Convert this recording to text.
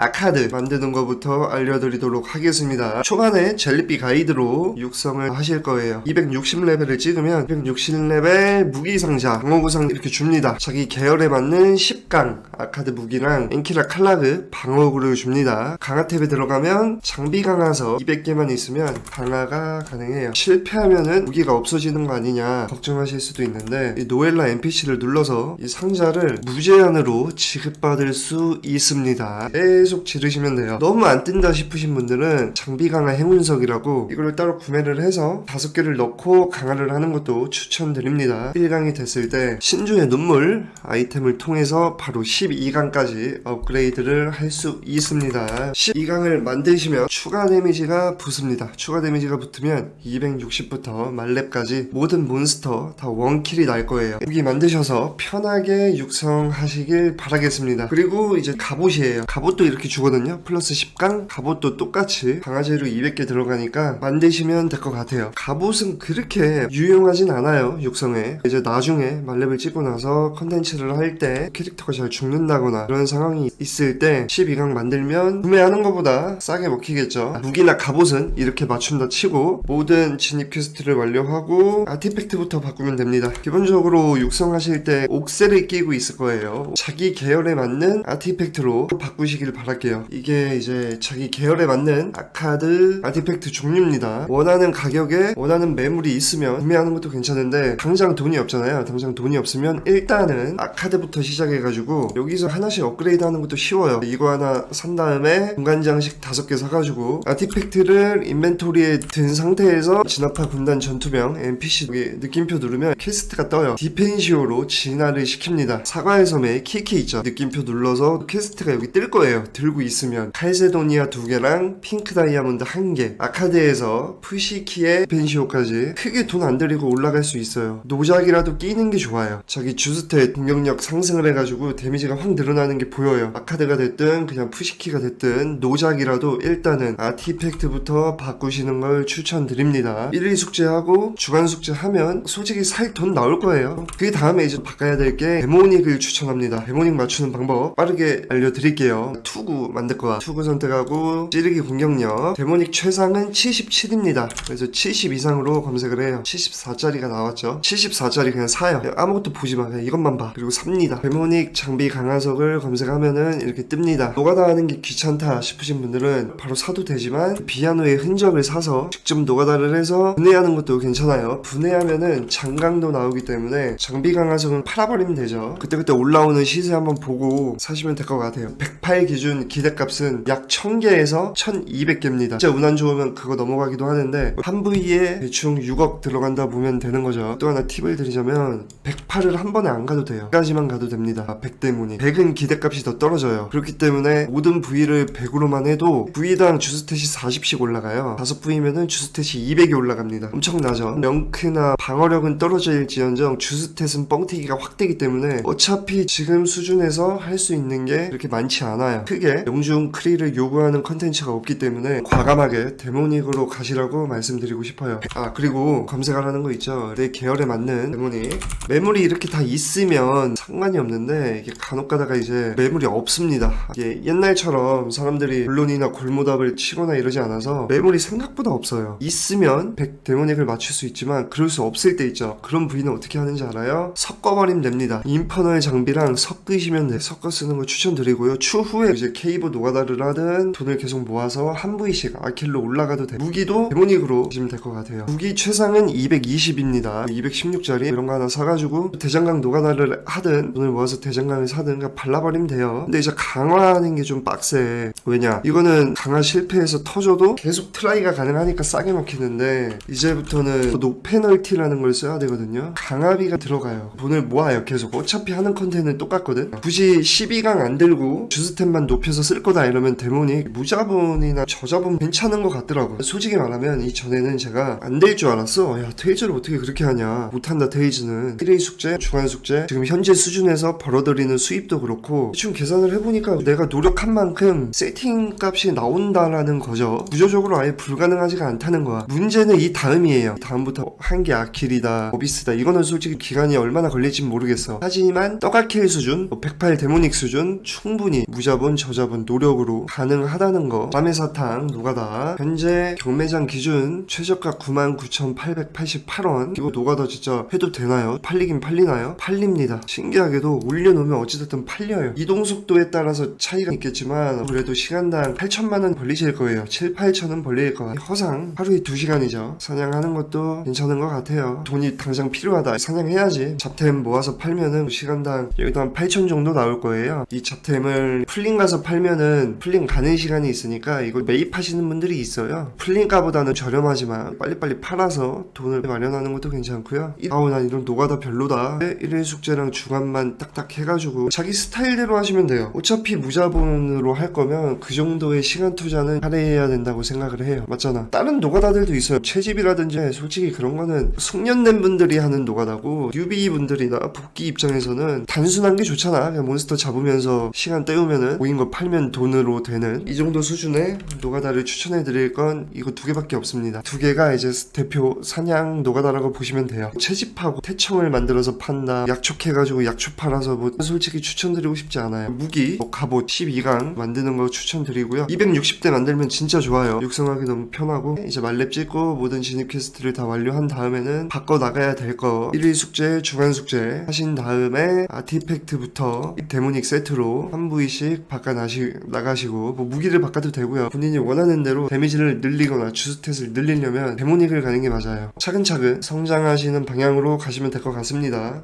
아카드 만드는 것부터 알려드리도록 하겠습니다. 초반에 젤리비 가이드로 육성을 하실 거예요. 260레벨을 찍으면 260레벨 무기 상자, 방어구상 이렇게 줍니다. 자기 계열에 맞는 10강 아카드 무기랑 엔키라 칼라그 방어구를 줍니다. 강화 탭에 들어가면 장비 강화서 200개만 있으면 강화가 가능해요. 실패하면은 무기가 없어지는 거 아니냐 걱정하실 수도 있는데 이 노엘라 NPC를 눌러서 이 상자를 무제한으로 지급받을 수 있습니다. 계속 지르시면 돼요. 너무 안 뜬다 싶으신 분들은 장비 강화 행운석이라고 이걸 따로 구매를 해서 다섯 개를 넣고 강화를 하는 것도 추천드립니다. 1강이 됐을 때 신주의 눈물 아이템을 통해서 바로 12강까지 업그레이드를 할 수 있습니다. 12강을 만드시면 추가 데미지가 붙습니다. 추가 데미지가 붙으면 260부터 말렙까지 모든 몬스터 다 원킬이 날 거예요. 무기 만드셔서 편하게 육성하시길 바라겠습니다. 그리고 이제 갑옷이에요. 갑옷도 이렇게 주거든요. 플러스 10강 갑옷도 똑같이 강화제로 200개 들어가니까 만드시면 될 것 같아요. 갑옷은 그렇게 유용하진 않아요. 육성에. 이제 나중에 말렙을 찍고 나서 컨텐츠를 할 때 캐릭터가 잘 죽는다거나 그런 상황이 있을 때 12강 만들면 구매하는 것보다 싸게 먹히겠죠. 무기나 갑옷은 이렇게 맞춘다 치고 모든 진입 퀘스트를 완료하고 아티팩트부터 바꾸면 됩니다. 기본적으로 육성하실 때 옥셀을 끼고 있을 거예요. 자기 계열에 맞는 아티팩트로 바꾸시길 바 랄게요. 이게 이제 자기 계열에 맞는 아카드 아티팩트 종류입니다. 원하는 가격에 원하는 매물이 있으면 구매하는 것도 괜찮은데 당장 돈이 없잖아요. 당장 돈이 없으면 일단은 아카드부터 시작해가지고 여기서 하나씩 업그레이드 하는 것도 쉬워요. 이거 하나 산 다음에 공간 장식 다섯 개 사가지고 아티팩트를 인벤토리에 든 상태에서 진압파 군단 전투병 NPC 느낌표 누르면 퀘스트가 떠요. 디펜시오로 진화를 시킵니다. 사과의 섬에 키키 있죠. 느낌표 눌러서 퀘스트가 여기 뜰 거예요. 들고 있으면 칼세도니아 두 개랑 핑크 다이아몬드 한 개. 아카드에서 푸시키의 디펜시오까지 크게 돈 안 들이고 올라갈 수 있어요. 노작이라도 끼는 게 좋아요. 자기 주스탯 공격력 상승을 해가지고 데미지가 확 늘어나는 게 보여요. 아카드가 됐든 그냥 푸시키가 됐든 노작이라도 일단은 아티팩트부터 바꾸시는 걸 추천드립니다. 1일 숙제하고 주간 숙제하면 솔직히 살 돈 나올 거예요. 그 다음에 이제 바꿔야 될 게 데모닉을 추천합니다. 데모닉 맞추는 방법 빠르게 알려드릴게요. 투구 만들 거야. 투구 선택하고 찌르기 공격력. 데모닉 최상은 77입니다. 그래서 70 이상으로 검색을 해요. 74짜리가 나왔죠. 74짜리 그냥 사요. 아무것도 보지 마. 그냥 이것만 봐. 그리고 삽니다. 데모닉 장비 강화석을 검색하면은 이렇게 뜹니다. 노가다 하는 게 귀찮다 싶으신 분들은 바로 사도 되지만 비아노의 흔적을 사서 직접 노가다를 해서 분해하는 것도 괜찮아요. 분해하면은 장강도 나오기 때문에 장비 강화석은 팔아버리면 되죠. 그때그때 올라오는 시세 한번 보고 사시면 될 것 같아요. 108 기준 기대값은 약 1000개에서 1200개입니다. 진짜 운 안 좋으면 그거 넘어가기도 하는데 한 부위에 대충 6억 들어간다 보면 되는 거죠. 또 하나 팁을 드리자면 108을 한 번에 안 가도 돼요. 100까지만 가도 됩니다. 100 때문에. 100은 기대값이 더 떨어져요. 그렇기 때문에 모든 부위를 100으로만 해도 부위당 주스탯이 40씩 올라가요. 다섯 부위면은 주스탯이 200이 올라갑니다. 엄청나죠. 명크나 방어력은 떨어질지언정 주스탯은 뻥튀기가 확 되기 때문에 어차피 지금 수준에서 할 수 있는 게 그렇게 많지 않아요. 크게 영중 크리를 요구하는 컨텐츠가 없기 때문에 과감하게 데모닉으로 가시라고 말씀드리고 싶어요. 아 그리고 검색하라는 거 있죠. 내 계열에 맞는 데모닉 매물이 이렇게 다 있으면 상관이 없는데 이게 간혹 가다가 이제 매물이 없습니다. 이게 옛날처럼 사람들이 본론이나 골모답을 치거나 이러지 않아서 매물이 생각보다 없어요. 있으면 100 데모닉을 맞출 수 있지만 그럴 수 없을 때 있죠. 그런 부위는 어떻게 하는지 알아요? 섞어버리면 됩니다. 인퍼널 장비랑 섞으시면 돼. 섞어 쓰는 거 추천드리고요. 추후에 이제 케이브 노가다를 하든 돈을 계속 모아서 한 부위씩 아킬로 올라가도 돼. 무기도 데모닉으로 보시면 될 것 같아요. 무기 최상은 220입니다. 216짜리 이런 거 하나 사가지고 대장강 노가다를 하든 돈을 모아서 대장강을 사든 그냥 발라버리면 돼요. 근데 이제 강화하는 게 좀 빡세. 왜냐? 이거는 강화 실패해서 터져도 계속 트라이가 가능하니까 싸게 먹히는데 이제부터는 노페널티라는 걸 써야 되거든요. 강화비가 들어가요. 돈을 모아요. 계속. 어차피 하는 컨텐츠는 똑같거든. 굳이 12강 안 들고 주스템만 높여서 쓸 거다 이러면 데모닉 무자본이나 저자본 괜찮은 것 같더라고. 솔직히 말하면 이전에는 제가 안 될 줄 알았어. 야 테이즈를 어떻게 그렇게 하냐. 못한다 테이즈는. 1일 숙제, 주간 숙제. 지금 현재 수준에서 벌어들이는 수입도 그렇고 대충 계산을 해보니까 내가 노력한 만큼 세팅 값이 나온다라는 거죠. 구조적으로 아예 불가능하지가 않다는 거야. 문제는 이 다음이에요. 다음부터 한계 아킬이다, 오비스다. 이거는 솔직히 기간이 얼마나 걸릴지 모르겠어. 하지만 떡아킬 수준, 108 데모닉 수준 충분히 무자본 저 잡은 노력으로 가능하다는 거. 쌈의사탕 노가다. 현재 경매장 기준 최저가 99,888원. 이거 노가다 진짜 해도 되나요? 팔리긴 팔리나요? 팔립니다. 신기하게도 올려놓으면 어찌됐든 팔려요. 이동 속도에 따라서 차이가 있겠지만 그래도 시간당 8천만원 벌리실 거예요. 7, 8천원 벌릴 거예요. 허상 하루에 2시간이죠. 사냥하는 것도 괜찮은 것 같아요. 돈이 당장 필요하다. 사냥해야지. 잡템 모아서 팔면은 시간당 여기도 한 8천 정도 나올 거예요. 이 잡템을 풀링 가서 팔면은 풀링 가는 시간이 있으니까 이걸 매입하시는 분들이 있어요. 풀링가보다는 저렴하지만 빨리빨리 팔아서 돈을 마련하는 것도 괜찮고요. 아우 난 이런 노가다 별로다. 1일 숙제랑 주간만 딱딱 해가지고 자기 스타일대로 하시면 돼요. 어차피 무자본으로 할 거면 그 정도의 시간 투자는 할애해야 된다고 생각을 해요. 맞잖아. 다른 노가다들도 있어요. 채집이라든지. 솔직히 그런 거는 숙련된 분들이 하는 노가다고 뉴비 분들이나 복귀 입장에서는 단순한 게 좋잖아. 그냥 몬스터 잡으면서 시간 때우면은 모인 거 팔면 돈으로 되는 이 정도 수준의 노가다를 추천해 드릴 건 이거 두 개밖에 없습니다. 두 개가 이제 대표 사냥 노가다라고 보시면 돼요. 채집하고 태청을 만들어서 판다 약촉해가지고 약초 팔아서 뭐 솔직히 추천드리고 싶지 않아요. 무기 뭐 갑옷 12강 만드는 거 추천드리고요. 260대 만들면 진짜 좋아요. 육성하기 너무 편하고 이제 말렙 찍고 모든 진입 퀘스트를 다 완료한 다음에는 바꿔 나가야 될 거 1일 숙제 주간 숙제 하신 다음에 아티팩트부터 데모닉 세트로 한 부위씩 바꿔 나시, 나가시고 뭐 무기를 바꿔도 되고요. 본인이 원하는 대로 데미지를 늘리거나 주스탯을 늘리려면 데모닉을 가는 게 맞아요. 차근차근 성장하시는 방향으로 가시면 될 것 같습니다